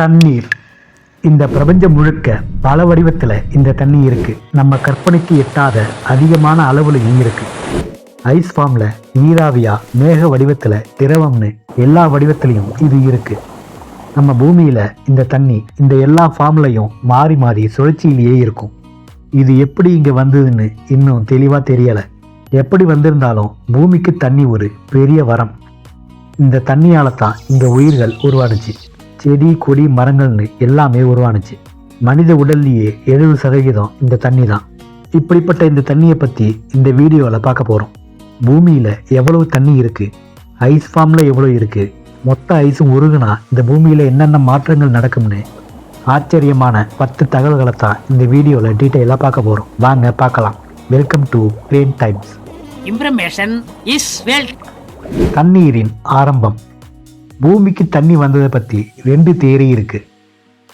தண்ணீர். இந்த பிரபஞ்சம் முழுக்க பல வடிவத்தில் இந்த தண்ணி இருக்குது நம்ம கற்பனைக்கு எட்டாத அதிகமான அளவுலையும் இருக்குது ஐஸ் ஃபார்ம்ல நீராவியா மேக வடிவத்தில் திரவம்னு எல்லா வடிவத்திலையும் இது இருக்குது நம்ம பூமியில் இந்த தண்ணி இந்த எல்லா ஃபார்ம்லையும் மாறி மாறி சுழற்சியிலேயே இருக்கும். இது எப்படி இங்கே வந்ததுன்னு இன்னும் தெளிவாக தெரியலை. எப்படி வந்திருந்தாலும் பூமிக்கு தண்ணி ஒரு பெரிய வரம். இந்த தண்ணியால் தான் இந்த உயிர்கள் உருவானுச்சு. செடி கொடி மரங்கள்னு எல்லாமே உருவானுச்சு. மனித உடல்லையே எழுபது சதவீதம் இந்த தண்ணி தான் இப்படிப்பட்ட இந்த தண்ணியை பத்தி இந்த வீடியோவில் பார்க்க போறோம். பூமியில எவ்வளவு தண்ணி இருக்கு? ஐஸ் ஃபார்ம்ல எவ்வளவு இருக்கு? மொத்த ஐஸும் உருகுனா இந்த பூமியில என்னென்ன மாற்றங்கள் நடக்கும்னு ஆச்சரியமான பத்து தகவல்களை தான் இந்த வீடியோவில் டீட்டெயிலாக பார்க்க போகிறோம் வாங்க பார்க்கலாம். Welcome to Times wealth. தண்ணீரின் ஆரம்பம். பூமிக்கு தண்ணி வந்ததை பற்றி ரெண்டு தேரி இருக்கு.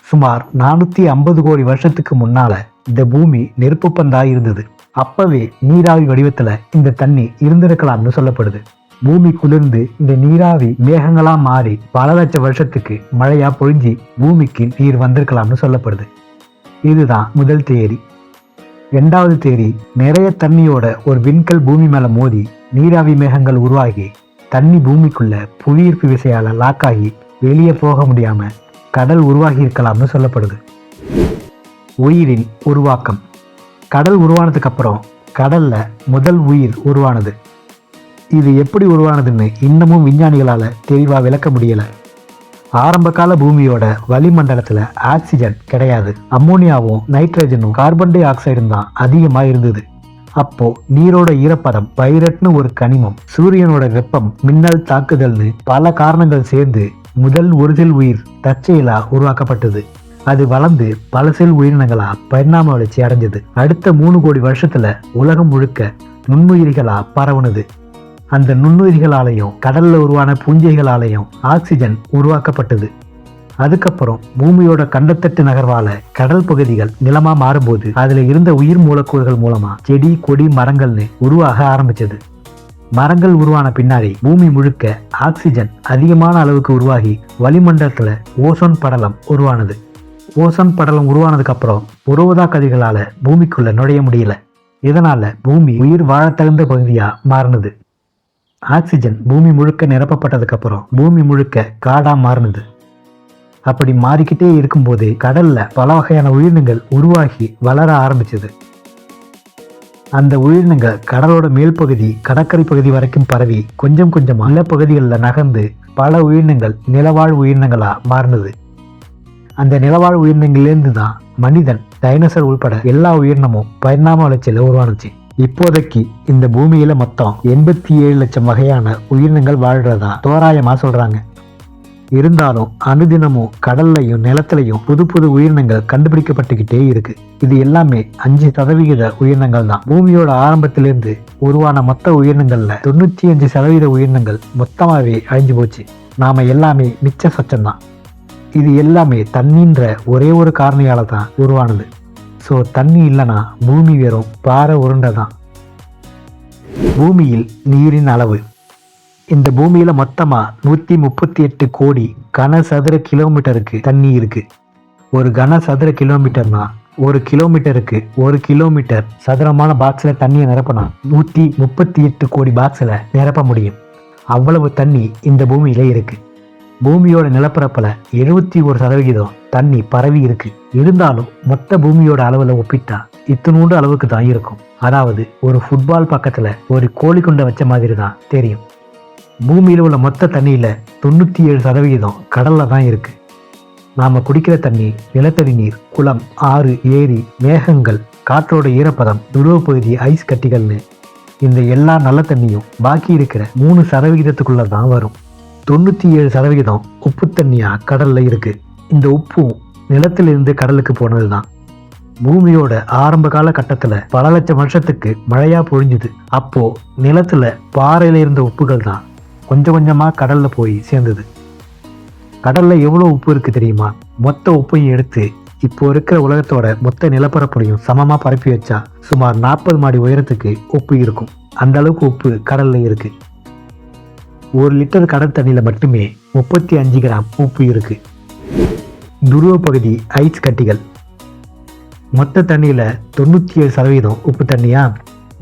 சுமார் நானூற்றி ஐம்பது கோடி வருஷத்துக்கு முன்னால இந்த பூமி நெருப்பு பந்தா இருந்தது. அப்பவே நீராவி வடிவத்தில் இந்த தண்ணி இருந்திருக்கலாம்னு சொல்லப்படுது. பூமி குளிர்ந்து இந்த நீராவி மேகங்களா மாறி பல லட்சம் வருஷத்துக்கு மழையா பொழிஞ்சி பூமிக்கு நீர் வந்திருக்கலாம்னு சொல்லப்படுது. இதுதான் முதல் தேரி. ரெண்டாவது தேரி நிறைய தண்ணியோட ஒரு விண்கல் பூமி மேல மோதி நீராவி மேகங்கள் உருவாகி தண்ணி பூமிக்குள்ள புவியீர்ப்பு விசையால லாக் ஆகி வெளியே போக முடியாம கடல் உருவாகி இருக்கலாம்னு சொல்லப்படுது. உயிரின் உருவாக்கம். கடல் உருவானதுக்கு அப்புறம் கடல்ல முதல் உயிர் உருவானது. இது எப்படி உருவானதுன்னு இன்னமும் விஞ்ஞானிகளால தெளிவா விளக்க முடியல. ஆரம்ப கால பூமியோட வளிமண்டலத்துல ஆக்சிஜன் கிடையாது. அம்மோனியாவும் நைட்ரஜனும் கார்பன் டை ஆக்சைடும் தான் அதிகமாக இருந்தது. அப்போ நீரோட ஈரப்பதம் பைரட்னு ஒரு கனிமம். சூரியனோட வெப்பம் மின்னல் தாக்குதல்னு பல காரணங்கள் சேர்ந்து முதல் ஒரு செல் உயிர் தற்செயலா உருவாக்கப்பட்டது. அது வளர்ந்து பல செல் உயிரினங்களா பரிணாம வளர்ச்சி அடைஞ்சது. அடுத்த மூணு கோடி வருஷத்துல உலகம் முழுக்க நுண்ணுயிரிகளா பரவுனது. அந்த நுண்ணுயிரிகளாலையும் கடல்ல உருவான பூஞ்சைகளாலையும் ஆக்சிஜன் உருவாக்கப்பட்டது. அதுக்கப்புறம் பூமியோட கண்டத்தட்டு நகர்வால கடல் பகுதிகள் நிலமா மாறும்போது அதுல இருந்த உயிர் மூலக்கூறுகள் மூலமா செடி கொடி மரங்கள்னு உருவாக ஆரம்பிச்சது. மரங்கள் உருவான பின்னாடி பூமி முழுக்க ஆக்சிஜன் அதிகமான அளவுக்கு உருவாகி வளிமண்டலத்துல ஓசோன் படலம் உருவானது. ஓசோன் படலம் உருவானதுக்கு அப்புறம் உருவதா கதிகளால பூமிக்குள்ள நுழைய முடியல. இதனால பூமி உயிர் வாழத்தகுந்த பகுதியா மாறினது. ஆக்சிஜன் பூமி முழுக்க நிரப்பப்பட்டதுக்கு அப்புறம் பூமி முழுக்க காடா மாறினது. அப்படி மாறிக்கிட்டே இருக்கும்போது கடல்ல பல வகையான உயிரினங்கள் உருவாகி வளர ஆரம்பிச்சது. அந்த உயிரினங்கள் கடலோட மேல் பகுதி கடற்கரை பகுதி வரைக்கும் பரவி கொஞ்சம் கொஞ்சம் கொஞ்சமா நிலப்பகுதிகளில் நகர்ந்து பல உயிரினங்கள் நிலவாழ் உயிரினங்களாக மாறினது. அந்த நிலவாழ் உயிரினங்கள்லேருந்து தான் மனிதன் டைனோசர் உள்பட எல்லா உயிரினமும் பரிணாம வளர்ச்சியில் உருவானுச்சு. இப்போதைக்கு இந்த பூமியில மொத்தம் எண்பத்தி ஏழு லட்சம் வகையான உயிரினங்கள் வாழ்றதா தோராயமா சொல்றாங்க. இருந்தாலும் அனுதினமும் கடல்லையும் நிலத்திலையும் புது புது உயிரினங்கள் கண்டுபிடிக்கப்பட்டுக்கிட்டே இருக்கு. இது எல்லாமே அஞ்சு சதவிகித உயிரினங்கள் தான். பூமியோட ஆரம்பத்திலிருந்து உருவான மொத்த உயிரினங்கள்ல தொண்ணூத்தி அஞ்சு சதவீத உயிரினங்கள் மொத்தமாவே அழிஞ்சு போச்சு. நாம எல்லாமே மிச்ச சொச்சம்தான் இது எல்லாமே தண்ணின்ற ஒரே ஒரு காரணியால தான் உருவானது. ஸோ தண்ணி இல்லைன்னா பூமி வெறும் பாறை உருண்டை தான். பூமியில் நீரின் அளவு இந்த பூமியில மொத்தமா நூத்தி முப்பத்தி எட்டு கோடி கன சதுர கிலோமீட்டருக்கு தண்ணி இருக்கு. ஒரு கன சதுர கிலோமீட்டர்னா ஒரு கிலோமீட்டருக்கு ஒரு கிலோமீட்டர் சதுரமான பாக்ஸ்ல தண்ணியை நிரப்பினா நூத்தி முப்பத்தி எட்டு கோடி பாக்ஸ்ல நிரப்ப முடியும். அவ்வளவு தண்ணி இந்த பூமியில இருக்கு. பூமியோட நிலப்பரப்பில் எழுபத்தி ஒரு சதவிகிதம் தண்ணி பரவி இருக்கு. இருந்தாலும் மொத்த பூமியோட அளவில் ஒப்பிட்டா இத்தினூண்டு அளவுக்கு தான் இருக்கும். அதாவது ஒரு ஃபுட்பால் பக்கத்தில் ஒரு கோழி குண்டை வச்ச மாதிரி தான் தெரியும். பூமியில் உள்ள மொத்த தண்ணியில் தொண்ணூற்றி ஏழு சதவிகிதம் கடல்ல தான் இருக்கு. நாம குடிக்கிற தண்ணி நிலத்தடி நீர் குளம் ஆறு ஏரி மேகங்கள் காற்றோட ஈரப்பதம் துருவ பகுதி ஐஸ் கட்டிகள்னு இந்த எல்லா நல்ல தண்ணியும் பாக்கி இருக்கிற மூணு சதவிகிதத்துக்குள்ள தான் வரும். தொண்ணூற்றி ஏழு சதவிகிதம் உப்பு தண்ணியாக கடல்ல இருக்கு. இந்த உப்பும் நிலத்திலிருந்து கடலுக்கு போனதுதான் பூமியோட ஆரம்ப கால கட்டத்தில் பல லட்சம் வருஷத்துக்கு மழையா பொழிஞ்சுது. அப்போ நிலத்துல பாறையில இருந்த உப்புகள் தான் கொஞ்சம் கொஞ்சமாக கடலில் போய் சேர்ந்தது. கடலில் எவ்வளோ உப்பு இருக்குது தெரியுமா? மொத்த உப்பையும் எடுத்து இப்போ இருக்கிற உலகத்தோட மொத்த நிலப்பரப்புலையும் சமமாக பரப்பி வச்சா சுமார் நாற்பது மாடி உயரத்துக்கு உப்பு இருக்கும். அந்த அளவுக்கு உப்பு கடல்ல இருக்கு. ஒரு லிட்டர் கடல் தண்ணியில் மட்டுமே முப்பத்தி அஞ்சு கிராம் உப்பு இருக்கு. துருவ பகுதி ஐஸ் கட்டிகள். மொத்த தண்ணியில் தொண்ணூற்றி ஏழு சதவீதம் உப்பு தண்ணியா?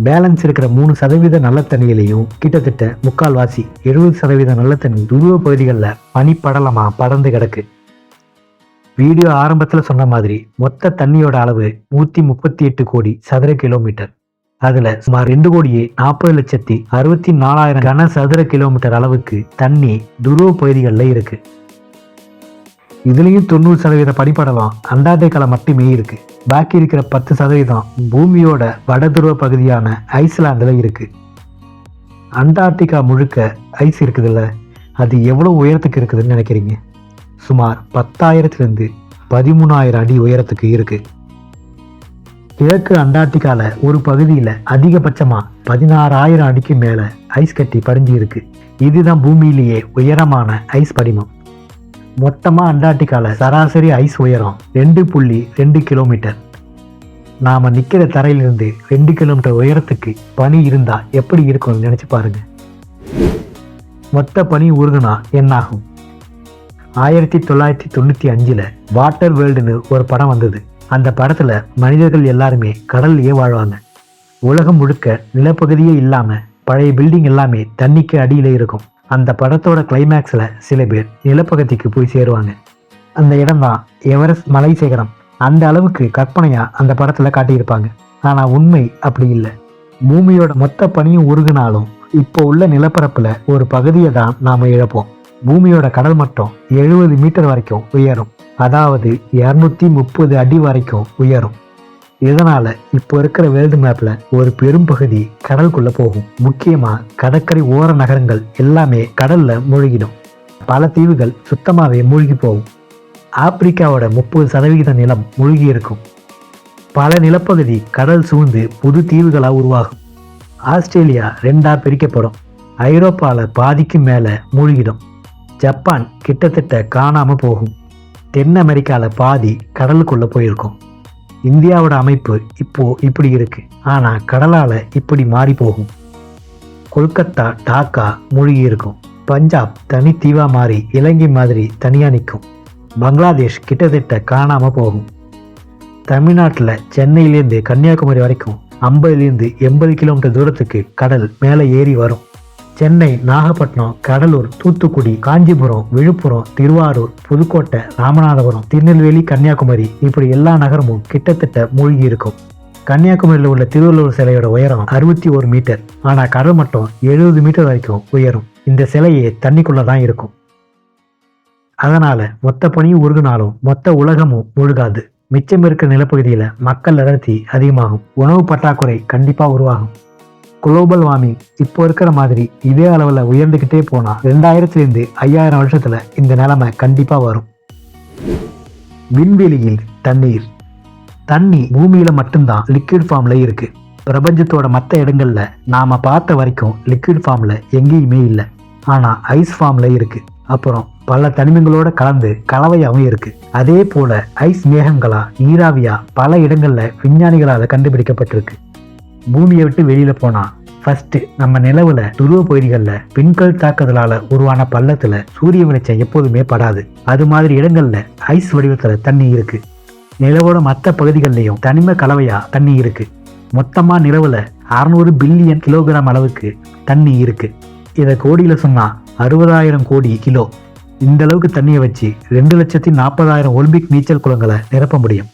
பேலன்ஸ் இருக்கிற மூணு சதவீத நல்ல தண்ணியிலையும் கிட்டத்தட்ட முக்கால்வாசி எழுபது சதவீத நல்ல தண்ணி துருவ பகுதிகளில் பனிப்படலமா படர்ந்து கிடக்கு. வீடியோ ஆரம்பத்தில் சொன்ன மாதிரி மொத்த தண்ணியோட அளவு நூற்றி முப்பத்தி எட்டு கோடி சதுர கிலோமீட்டர். அதில் சுமார் ரெண்டு கோடியே நாற்பது லட்சத்தி அறுபத்தி நாலாயிரம் கன சதுர கிலோமீட்டர் அளவுக்கு தண்ணி துருவ பகுதிகளில் இருக்கு. இதுலேயும் தொண்ணூறு சதவீத பனிப்படலம் அண்டார்டிகால மட்டுமே இருக்கு. பாக்கி இருக்கிற பத்து சதவீதம் பூமியோட வட துருவ பகுதியான ஐஸ்லாந்தில் இருக்குது அண்டார்டிகா முழுக்க ஐஸ் இருக்குதுல்ல அது எவ்வளோ உயரத்துக்கு இருக்குதுன்னு நினைக்கிறீங்க? சுமார் பத்தாயிரத்துலேருந்து பதிமூணாயிரம் அடி உயரத்துக்கு இருக்குது கிழக்கு அண்டார்டிகாவில் ஒரு பகுதியில் அதிகபட்சமாக பதினாறாயிரம் அடிக்கு மேலே ஐஸ் கட்டி படிஞ்சு இருக்கு இதுதான் பூமியிலேயே உயரமான ஐஸ் படிமம். மொத்தமாக அண்டார்டிகாவில் சராசரி ஐஸ் உயரம் ரெண்டு புள்ளி ரெண்டு கிலோமீட்டர். நாம் நிற்கிற தரையிலிருந்து ரெண்டு கிலோமீட்டர் உயரத்துக்கு பனி இருந்தால் எப்படி இருக்கும்னு நினச்சி பாருங்க. மொத்த பனி உருகுனா என்னாகும்? ஆயிரத்தி தொள்ளாயிரத்தி தொண்ணூற்றி அஞ்சில் வாட்டர் வேர்ல்டுன்னு ஒரு படம் வந்தது. அந்த படத்தில் மனிதர்கள் எல்லாருமே கடல்லையே வாழ்வாங்க. உலகம் முழுக்க நிலப்பகுதியே இல்லாமல் பழைய பில்டிங் எல்லாமே தண்ணிக்கு அடியில் இருக்கும். அந்த படத்தோட கிளைமேக்ஸில் சில பேர் நிலப்பகுதிக்கு போய் சேருவாங்க. அந்த இடம்தான் எவரெஸ்ட் மலை சேகரம் அந்த அளவுக்கு கற்பனையாக அந்த படத்தில் காட்டியிருப்பாங்க. ஆனால் உண்மை அப்படி இல்லை. பூமியோட மொத்த பனியும் உருகுனாலும் இப்போ உள்ள நிலப்பரப்பில் ஒரு பகுதியை தான் நாம் இழப்போம். பூமியோட கடல் மட்டம் எழுபது மீட்டர் வரைக்கும் உயரும். அதாவது இரநூத்தி முப்பது அடி வரைக்கும் உயரும். இதனால இப்போ இருக்கிற வேர்ல்டு மேப்ல ஒரு பெரும் பகுதி கடலுக்குள்ள போகும். முக்கியமா கடற்கரை ஓர நகரங்கள் எல்லாமே கடல்ல மூழ்கிடும். பல தீவுகள் சுத்தமாகவே மூழ்கி போகும். ஆப்பிரிக்காவோட முப்பது சதவிகித நிலம் மூழ்கி இருக்கும். பல நிலப்பகுதி கடல் சூழ்ந்து புது தீவுகளாக உருவாகும். ஆஸ்திரேலியா ரெண்டா பிரிக்கப்படும். ஐரோப்பாவில் பாதிக்கு மேலே மூழ்கிடும். ஜப்பான் கிட்டத்தட்ட காணாமல் போகும். தென் அமெரிக்காவில் பாதி கடலுக்குள்ளே போயிருக்கும். இந்தியாவோட அமைப்பு இப்போ இப்படி இருக்கு. ஆனா கடலால இப்படி மாறி போகும். கொல்கத்தா டாக்கா மூழ்கி இருக்கும். பஞ்சாப் தனி தீவா மாறி இலங்கை மாதிரி தனியா நிற்கும். பங்களாதேஷ் கிட்டத்தட்ட காணாம போகும். தமிழ்நாட்டில் சென்னையிலேருந்து கன்னியாகுமரி வரைக்கும் ஐம்பதுலேருந்து எண்பது கிலோமீட்டர் தூரத்துக்கு கடல் மேலே ஏறி வரும். சென்னை நாகப்பட்டினம் கடலூர் தூத்துக்குடி காஞ்சிபுரம் விழுப்புரம் திருவாரூர் புதுக்கோட்டை ராமநாதபுரம் திருநெல்வேலி கன்னியாகுமரி இப்படி எல்லா நகரமும் கிட்டத்தட்ட மூழ்கி இருக்கும். கன்னியாகுமரியில் உள்ள திருவள்ளுவர் சிலையோட உயரம் அறுபத்தி ஒரு மீட்டர். ஆனால் கடல் மட்டம் எழுபது மீட்டர் வரைக்கும் உயரும். இந்த சிலையே தண்ணிக்குள்ள தான் இருக்கும். அதனால மொத்த பனியும் உருகுனாலும் மொத்த உலகமும் முழுகாது. மிச்சம் இருக்கிற நிலப்பகுதியில் மக்கள் அடர்த்தி அதிகமாகும். உணவு பற்றாக்குறை கண்டிப்பாக உருவாகும். குளோபல் வார்மிங் இப்போ இருக்கிற மாதிரி இதே அளவில் உயர்ந்துக்கிட்டே போனால் ரெண்டாயிரத்துலேருந்து ஐயாயிரம் வருஷத்தில் இந்த நிலைமை கண்டிப்பாக வரும். விண்வெளியில் தண்ணீர். தண்ணி பூமியில் மட்டும்தான் லிக்விட் ஃபார்மில் இருக்குது பிரபஞ்சத்தோட மற்ற இடங்களில் நாம் பார்த்த வரைக்கும் லிக்விட் ஃபார்மில் எங்கேயுமே இல்லை. ஆனால் ஐஸ் ஃபார்மில் இருக்குது அப்புறம் பல தனிமங்களோட கலந்து கலவையாகவும் இருக்குது அதே போல் ஐஸ் மேகங்களா நீராவியாக பல இடங்களில் விஞ்ஞானிகளால் கண்டுபிடிக்கப்பட்டிருக்கு. பூமியை விட்டு வெளியில போனா ஃபர்ஸ்ட் நம்ம நிலவுல துருவ பகுதிகளில் விண்கல் தாக்குதலால உருவான பள்ளத்துல சூரிய வெளிச்சம் எப்போதுமே படாது. அது மாதிரி இடங்கள்ல ஐஸ் வடிவத்துல தண்ணி இருக்கு. நிலவோட மற்ற பகுதிகள்லையும் தனிம கலவையா தண்ணி இருக்கு. மொத்தமா நிலவுல அறுநூறு பில்லியன் கிலோகிராம் அளவுக்கு தண்ணி இருக்கு. இதை கோடியில சொன்னா அறுபதாயிரம் கோடி கிலோ. இந்த அளவுக்கு தண்ணியை வச்சு ரெண்டு லட்சத்தி நாற்பதாயிரம் ஒலிம்பிக் நீச்சல் குளங்களை நிரப்ப முடியும்.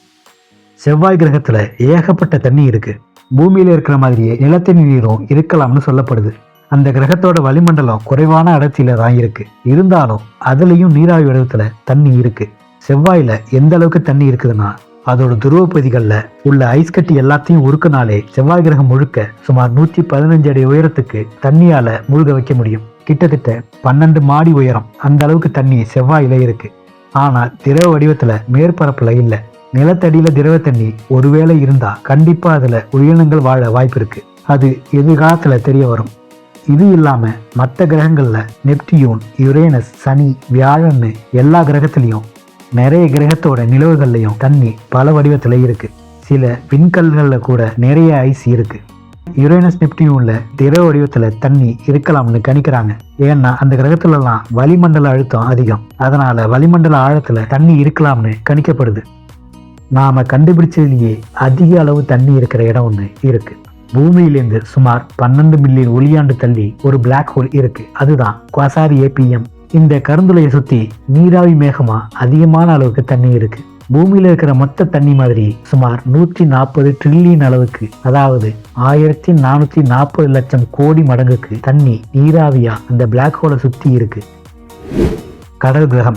செவ்வாய் கிரகத்துல ஏகப்பட்ட தண்ணி இருக்கு. பூமியில இருக்கிற மாதிரியே நிலத்தடி நீரும் இருக்கலாம்னு சொல்லப்படுது. அந்த கிரகத்தோட வளிமண்டலம் குறைவான அடர்த்தியில தான் இருக்கு. இருந்தாலும் அதுலயும் நீராவி வடிவத்துல தண்ணி இருக்கு. செவ்வாயில எந்த அளவுக்கு தண்ணி இருக்குதுன்னா அதோட துருவப்பகுதிகளில் உள்ள ஐஸ் கட்டி எல்லாத்தையும் உருக்குனாலே செவ்வாய் கிரகம் முழுக்க சுமார் நூற்றி பதினஞ்சு அடி உயரத்துக்கு தண்ணியால மூழ்க வைக்க முடியும். கிட்டத்தட்ட பன்னெண்டு மாடி உயரம் அந்த அளவுக்கு தண்ணி செவ்வாயில இருக்கு. ஆனால் திரவ வடிவத்துல மேற்பரப்புல இல்லை. நிலத்தடியில திரவ தண்ணி ஒருவேளை இருந்தா கண்டிப்பா அதுல உயிரினங்கள் வாழ வாய்ப்பு இருக்கு. அது எதிர்காலத்துல தெரிய வரும். இது இல்லாம மற்ற கிரகங்கள்ல நெப்டியூன் யுரேனஸ் சனி வியாழன்னு எல்லா கிரகத்திலையும் நிறைய கிரகத்தோட நிலவுகள்லையும் தண்ணி பல வடிவத்துல இருக்கு. சில விண்கல்கள்ல கூட நிறைய ஐஸ் இருக்கு. யுரேனஸ் நெப்டியூன்ல திரவ வடிவத்துல தண்ணி இருக்கலாம்னு கணிக்கிறாங்க. ஏன்னா அந்த கிரகத்துலலாம் வளிமண்டல அழுத்தம் அதிகம். அதனால வளிமண்டல ஆழத்துல தண்ணி இருக்கலாம்னு கணிக்கப்படுது. நாம கண்டுபிடிச்சதுலேயே அதிக அளவு தண்ணி இருக்கிற இடம் ஒன்று இருக்கு. பூமியிலேருந்து சுமார் பன்னெண்டு மில்லியன் ஒளியாண்டு தள்ளி ஒரு பிளாக் ஹோல் இருக்கு. அதுதான் குவாசாரி ஏபிஎம் இந்த கருந்துளையை சுத்தி நீராவி மேகமா அதிகமான அளவுக்கு தண்ணி இருக்கு. பூமியில இருக்கிற மொத்த தண்ணி மாதிரி சுமார் நூற்றி நாற்பது ட்ரில்லியன் அளவுக்கு அதாவது ஆயிரத்தி நானூத்தி நாற்பது லட்சம் கோடி மடங்குக்கு தண்ணி நீராவியா அந்த பிளாக் ஹோலை சுத்தி இருக்கு. கடல் கிரகம்.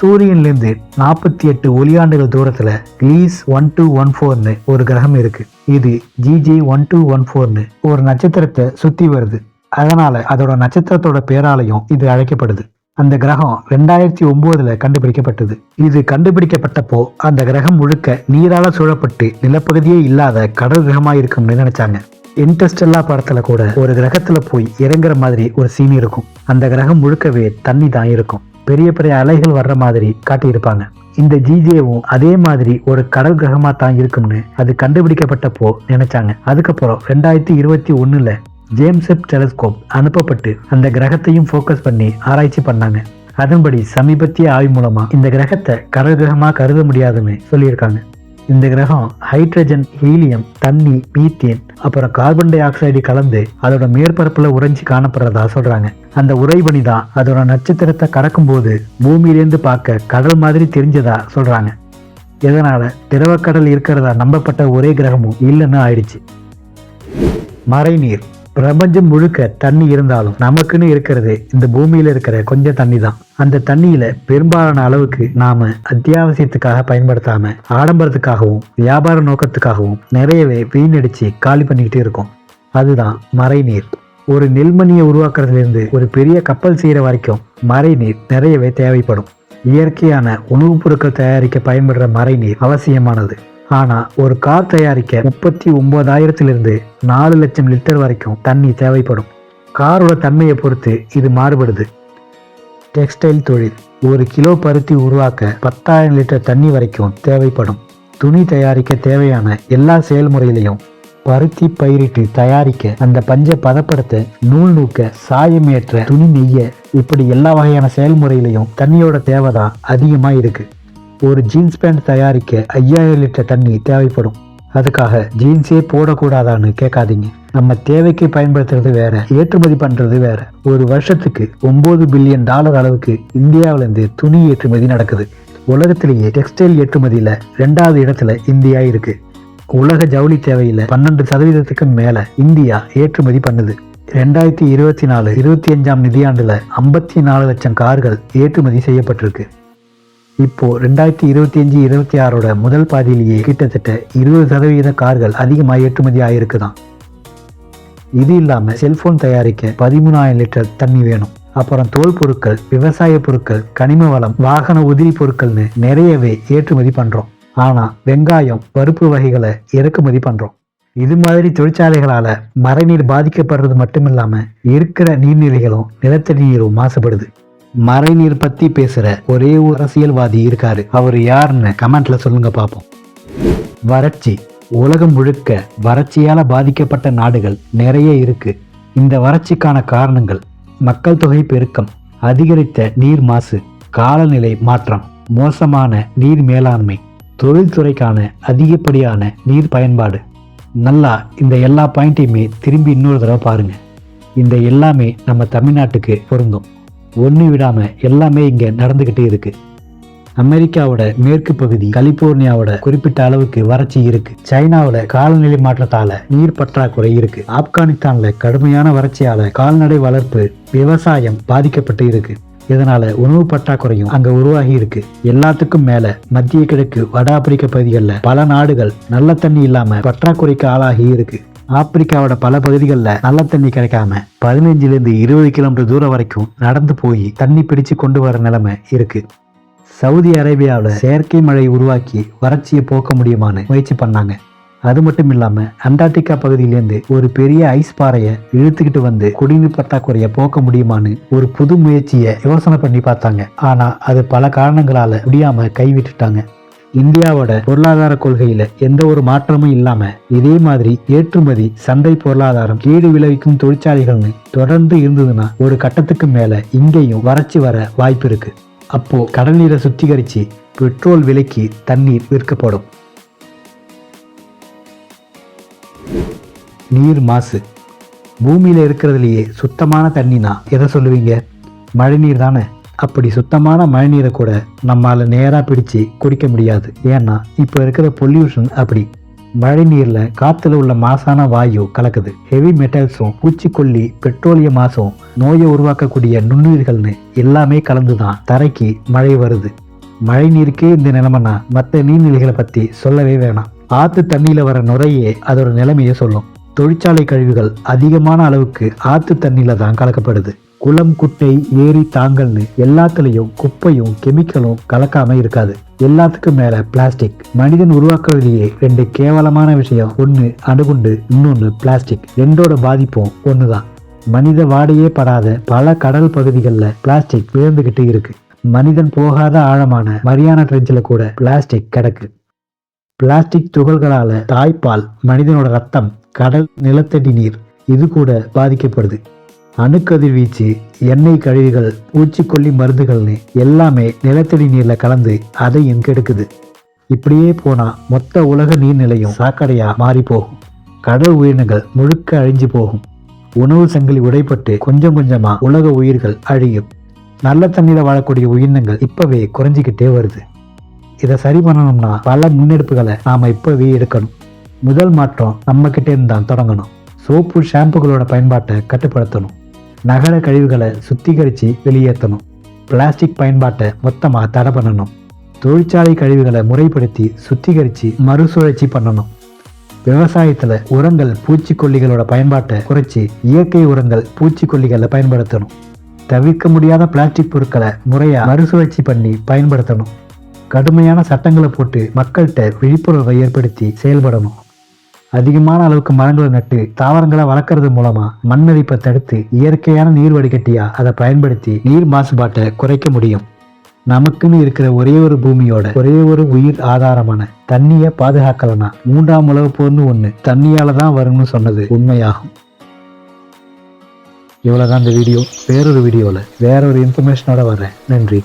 சூரியன்லேருந்து நாற்பத்தி எட்டு ஒளியாண்டுகள் தூரத்தில் கிளீஸ் ஒன் டூ ஒன் ஃபோர்னு ஒரு கிரகம் இருக்கு. இது ஜிஜி ஒன் டூ ஒன் ஃபோர்னு ஒரு நட்சத்திரத்தை சுற்றி வருது. அதனால அதோட நட்சத்திரத்தோட பேராலையும் இது அழைக்கப்படுது. அந்த கிரகம் ரெண்டாயிரத்தி ஒன்பதுல கண்டுபிடிக்கப்பட்டது. இது கண்டுபிடிக்கப்பட்டப்போ அந்த கிரகம் முழுக்க நீரால சூழப்பட்டு நிலப்பகுதியே இல்லாத கடல் கிரகமாக இருக்கும்னு நினைச்சாங்க. இன்டர்ஸ்டெல்லா படத்துல கூட ஒரு கிரகத்துல போய் இறங்குற மாதிரி ஒரு சீன் இருக்கும். அந்த கிரகம் முழுக்கவே தண்ணி தான் இருக்கும். பெரிய பெரிய அலைகள் வர்ற மாதிரி காட்டியிருப்பாங்க. இந்த ஜிஜேவும் அதே மாதிரி ஒரு கடல் கிரகமாக தான் இருக்கும்னு அது கண்டுபிடிக்கப்பட்டப்போ நினைச்சாங்க. அதுக்கப்புறம் ரெண்டாயிரத்தி இருபத்தி ஒண்ணுல ஜேம்ஸ் வெப் டெலஸ்கோப் அனுப்பப்பட்டு அந்த கிரகத்தையும் ஃபோக்கஸ் பண்ணி ஆராய்ச்சி பண்ணாங்க. அதன்படி சமீபத்திய ஆய்வு மூலமா இந்த கிரகத்தை கடல் கிரகமாக கருத முடியாதுன்னு சொல்லியிருக்காங்க. இந்த கிரகம் ஹைட்ரஜன் ஹீலியம் தண்ணி மீத்தேன் அப்புறம் கார்பன் டை ஆக்சைடு கலந்து அதோட மேற்பரப்புல உறைஞ்சி காணப்படுறதா சொல்றாங்க. அந்த உறைபனி தான் அதோட நட்சத்திரத்தை கடக்கும் போது பூமியிலேருந்து பார்க்க கடல் மாதிரி தெரிஞ்சதா சொல்றாங்க. இதனால திரவக்கடல் இருக்கிறதா நம்பப்பட்ட ஒரே கிரகமும் இல்லைன்னு ஆயிடுச்சு. மறைநீர் பிரபஞ்சம் முழுக்க தண்ணி இருந்தாலும் நமக்குன்னு இருக்கிறது இந்த பூமியில இருக்கிற கொஞ்சம் தண்ணி தான் அந்த தண்ணியில பெரும்பாலான அளவுக்கு நாம அத்தியாவசியத்துக்காக பயன்படுத்தாம ஆடம்பரத்துக்காகவும் வியாபார நோக்கத்துக்காகவும் நிறையவே வீணடிச்சு காலி பண்ணிக்கிட்டு இருக்கோம். அதுதான் மறைநீர் ஒரு நெல்மணியை உருவாக்குறதுலேருந்து ஒரு பெரிய கப்பல் செய்கிற வரைக்கும் மறைநீர் நிறையவே தேவைப்படும். இயற்கையான உணவுப் பொருட்கள் தயாரிக்க பயன்படுற மறைநீர் அவசியமானது. ஆனா ஒரு கார் தயாரிக்க முப்பத்தி ஒன்பதாயிரத்திலிருந்து நாலு லட்சம் லிட்டர் வரைக்கும் தண்ணி தேவைப்படும். காரோட தன்மையை பொறுத்து இது மாறுபடுது. டெக்ஸ்டைல் தொழில். ஒரு கிலோ பருத்தி உருவாக்க பத்தாயிரம் லிட்டர் தண்ணி வரைக்கும் தேவைப்படும். துணி தயாரிக்க தேவையான எல்லா செயல்முறையிலையும் பருத்தி பயிரிட்டு தயாரிக்க அந்த பஞ்சை பதப்படுத்த நூல் நூக்க சாயம் ஏற்ற துணி நெய்ய இப்படி எல்லா வகையான செயல்முறையிலையும் தண்ணியோட தேவை தான் அதிகமாக இருக்குது ஒரு ஜீன்ஸ் பேண்ட் தயாரிக்க ஐயாயிரம் லிட்டர் தண்ணி தேவைப்படும். அதுக்காக ஜீன்ஸே போடக்கூடாதான்னு கேட்காதீங்க. நம்ம தேவைக்கு பயன்படுத்துறது வேற ஏற்றுமதி பண்றது வேற. ஒரு வருஷத்துக்கு ஒன்பது பில்லியன் டாலர் அளவுக்கு இந்தியாவிலேருந்து துணி ஏற்றுமதி நடக்குது. உலகத்திலேயே டெக்ஸ்டைல் ஏற்றுமதியில ரெண்டாவது இடத்துல இந்தியா இருக்கு. உலக ஜவுளி தேவையில பன்னெண்டு சதவீதத்துக்கு மேல இந்தியா ஏற்றுமதி பண்ணுது. ரெண்டாயிரத்தி இருபத்தி நாலு இருபத்தி அஞ்சாம் நிதியாண்டுல ஐம்பத்தி நாலு லட்சம் கார்கள் ஏற்றுமதி செய்யப்பட்டிருக்கு. இப்போ ரெண்டாயிரத்தி இருபத்தி அஞ்சு இருபத்தி ஆறோட முதல் பாதியிலேயே கிட்டத்தட்ட இருபது சதவீத கார்கள் அதிகமாக ஏற்றுமதி ஆயிருக்குதாம் இது இல்லாம செல்போன் தயாரிக்க பதிமூணாயிரம் லிட்டர் தண்ணி வேணும். அப்புறம் தோல் பொருட்கள் விவசாய பொருட்கள் கனிம வளம் வாகன உதிரி பொருட்கள்னு நிறையவே ஏற்றுமதி பண்றோம். ஆனா வெங்காயம் பருப்பு வகைகளை இறக்குமதி பண்றோம். இது மாதிரி தொழிற்சாலைகளால மழைநீர் பாதிக்கப்படுறது மட்டும் இருக்கிற நீர்நிலைகளும் நிலத்தடி நீரும் மாசுபடுது. மறைநீர் பத்தி பேசுற ஒரே ஒரு அரசியல்வாதி இருக்காரு. அவர் யாருன்னு கமெண்ட்ல சொல்லுங்க பார்ப்போம் வறட்சி. உலகம் முழுக்க வறட்சியால பாதிக்கப்பட்ட நாடுகள் நிறைய இருக்கு. இந்த வறட்சிக்கான காரணங்கள் மக்கள் தொகை பெருக்கம் அதிகரித்த நீர் மாசு காலநிலை மாற்றம் மோசமான நீர் மேலாண்மை தொழில்துறைக்கான அதிகப்படியான நீர் பயன்பாடு. நல்லா இந்த எல்லா பாயிண்ட்டையுமே திரும்பி இன்னொரு தடவை பாருங்க. இந்த எல்லாமே நம்ம தமிழ்நாட்டுக்கு பொருந்தும். ஒன்று விடாம எல்லாமே இங்க நடந்துகிட்டே இருக்கு. அமெரிக்காவோட மேற்கு பகுதி கலிபோர்னியாவோட குறிப்பிட்ட அளவுக்கு வறட்சி இருக்கு. சைனாவோட காலநிலை மாற்றத்தால நீர் பற்றாக்குறை இருக்கு. ஆப்கானிஸ்தான்ல கடுமையான வறட்சியால கால்நடை வளர்ப்பு விவசாயம் பாதிக்கப்பட்டு இருக்கு. இதனால உணவு பற்றாக்குறையும் அங்க உருவாகி இருக்கு. எல்லாத்துக்கும் மேல மத்திய கிழக்கு வட ஆப்பிரிக்க பகுதிகளில் பல நாடுகள் நல்ல தண்ணி இல்லாம பற்றாக்குறைக்கு ஆளாகி இருக்கு. ஆப்பிரிக்காவோட பல பகுதிகளில் நல்ல தண்ணி கிடைக்காம பதினஞ்சுலேருந்து இருபது கிலோமீட்டர் தூரம் வரைக்கும் நடந்து போய் தண்ணி பிடிச்சு கொண்டு வர நிலைமை இருக்கு. சவுதி அரேபியாவில் செயற்கை மழை உருவாக்கி வறட்சியை போக்க முடியுமான்னு முயற்சி பண்ணாங்க. அது மட்டும் இல்லாம அண்டார்டிகா பகுதியிலேருந்து ஒரு பெரிய ஐஸ் பாறையை இழுத்துக்கிட்டு வந்து குடிநீர் பற்றாக்குறைய போக்க முடியுமான்னு ஒரு புது முயற்சியை யோசனை பண்ணி பார்த்தாங்க. ஆனா அது பல காரணங்களால முடியாம கைவிட்டுட்டாங்க. இந்தியாவோட பொருளாதார கொள்கையில எந்த ஒரு மாற்றமும் இல்லாம இதே மாதிரி ஏற்றுமதி சந்தை பொருளாதாரம் கேடு விளைவிக்கும் தொழிற்சாலைகள்னு தொடர்ந்து இருந்ததுன்னா ஒரு கட்டத்துக்கு மேல இங்கேயும் வறட்சி வர வாய்ப்பு இருக்கு. அப்போ கடல் நீரை சுத்திகரிச்சு பெட்ரோல் விலைக்கு தண்ணீர் விற்கப்படும். நீர் மாசு. பூமியில இருக்கிறதுலயே சுத்தமான தண்ணினா எதை சொல்லுவீங்க? மழைநீர் தானே. அப்படி சுத்தமான மழைநீரை கூட நம்மளால் நேராக பிடிச்சு குடிக்க முடியாது. ஏன்னா இப்போ இருக்கிற பொல்யூஷன் அப்படி. மழை நீரில் காற்றுல உள்ள மாசான வாயு கலக்குது. ஹெவி மெட்டல்ஸும் பூச்சிக்கொல்லி பெட்ரோலிய மாசும் நோயை உருவாக்கக்கூடிய நுண்ணுயிர்கள்னு எல்லாமே கலந்து தான் தரைக்கு மழை வருது. மழை நீருக்கே இந்த நிலைமைனா மற்ற நீர்நிலைகளை பற்றி சொல்லவே வேணாம். ஆற்று தண்ணியில் வர நுரையே அதோட நிலைமையை சொல்லும். தொழிற்சாலை கழிவுகள் அதிகமான அளவுக்கு ஆற்று தண்ணியில் தான் கலக்கப்படுது. குளம் குட்டை ஏரி தாங்கல்னு எல்லாத்துலயும் குப்பையும் கெமிக்கலும் கலக்காம இருக்காது. எல்லாத்துக்கும் மேல பிளாஸ்டிக் மனிதன் உருவாக்குறதுலயே ரெண்டு கேவலமான விஷயம். ஒன்னு அணுகுண்டு இன்னொன்னு பிளாஸ்டிக் ரெண்டோட பாதிப்பும் ஒண்ணுதான். மனித வாடையே படாத பல கடல் பகுதிகளில் பிளாஸ்டிக் விழுந்துகிட்டு இருக்கு. மனிதன் போகாத ஆழமான மரியானா ட்ரெஞ்சில் கூட பிளாஸ்டிக் கிடக்கு. பிளாஸ்டிக் துகள்களால தாய்ப்பால் மனிதனோட ரத்தம் கடல் நிலத்தடி நீர் இது கூட பாதிக்கப்படுது. அணுக்கதிர்வீச்சு எண்ணெய் கழிவுகள் பூச்சிக்கொல்லி மருந்துகள்னு எல்லாமே நிலத்தடி நீர்ல கலந்து அதையும் கெடுக்குது இப்படியே போனா மொத்த உலக நீர்நிலையும் சாக்கடையா மாறி போகும். கடல் உயிரினங்கள் முழுக்க அழிஞ்சு போகும். உணவு சங்கிலி உடைப்பட்டு கொஞ்சம் கொஞ்சமா உலக உயிர்கள் அழியும். நல்ல தண்ணீரில் வாழக்கூடிய உயிரினங்கள் இப்பவே குறைஞ்சிக்கிட்டே வருது. இதை சரி பண்ணணும்னா பல முன்னெடுப்புகளை நாம இப்பவே எடுக்கணும். முதல் மாற்றம் நம்மக்கிட்டே இருந்தால் தான் தொடங்கணும். சோப்பு ஷாம்புகளோட பயன்பாட்டை கட்டுப்படுத்தணும். நகர கழிவுகளை சுத்திகரித்து வெளியேற்றணும். பிளாஸ்டிக் பயன்பாட்டை மொத்தமாக தடை பண்ணணும். தொழிற்சாலை கழிவுகளை முறைப்படுத்தி சுத்திகரித்து மறுசுழற்சி பண்ணணும். விவசாயத்தில் உரங்கள் பூச்சிக்கொல்லிகளோட பயன்பாட்டை குறைச்சி இயற்கை உரங்கள் பூச்சிக்கொல்லிகளை பயன்படுத்தணும். தவிர்க்க முடியாத பிளாஸ்டிக் பொருட்களை முறையாக மறுசுழற்சி பண்ணி பயன்படுத்தணும். கடுமையான சட்டங்களை போட்டு மக்கள்கிட்ட விழிப்புணர்வை ஏற்படுத்தி செயல்படணும். அதிகமான அளவுக்கு மரங்களை நட்டு தாவரங்களை வளர்க்கறது மூலமா மண்ணரிப்பை தடுத்து இயற்கையான நீர் வடிகட்டியா அதை பயன்படுத்தி நீர் மாசுபாட்டை குறைக்க முடியும். நமக்குன்னு இருக்கிற ஒரே ஒரு பூமியோட ஒரே ஒரு உயிர் ஆதாரமான தண்ணியை பாதுகாக்கலனா மூன்றாம் உலக போர்னு ஒன்று தண்ணியால தான் வரும்னு சொன்னது உண்மையாகும். இவ்வளோதான் இந்த வீடியோ. வேறொரு வீடியோவில் வேற ஒரு இன்ஃபர்மேஷனோட வர்றேன். நன்றி.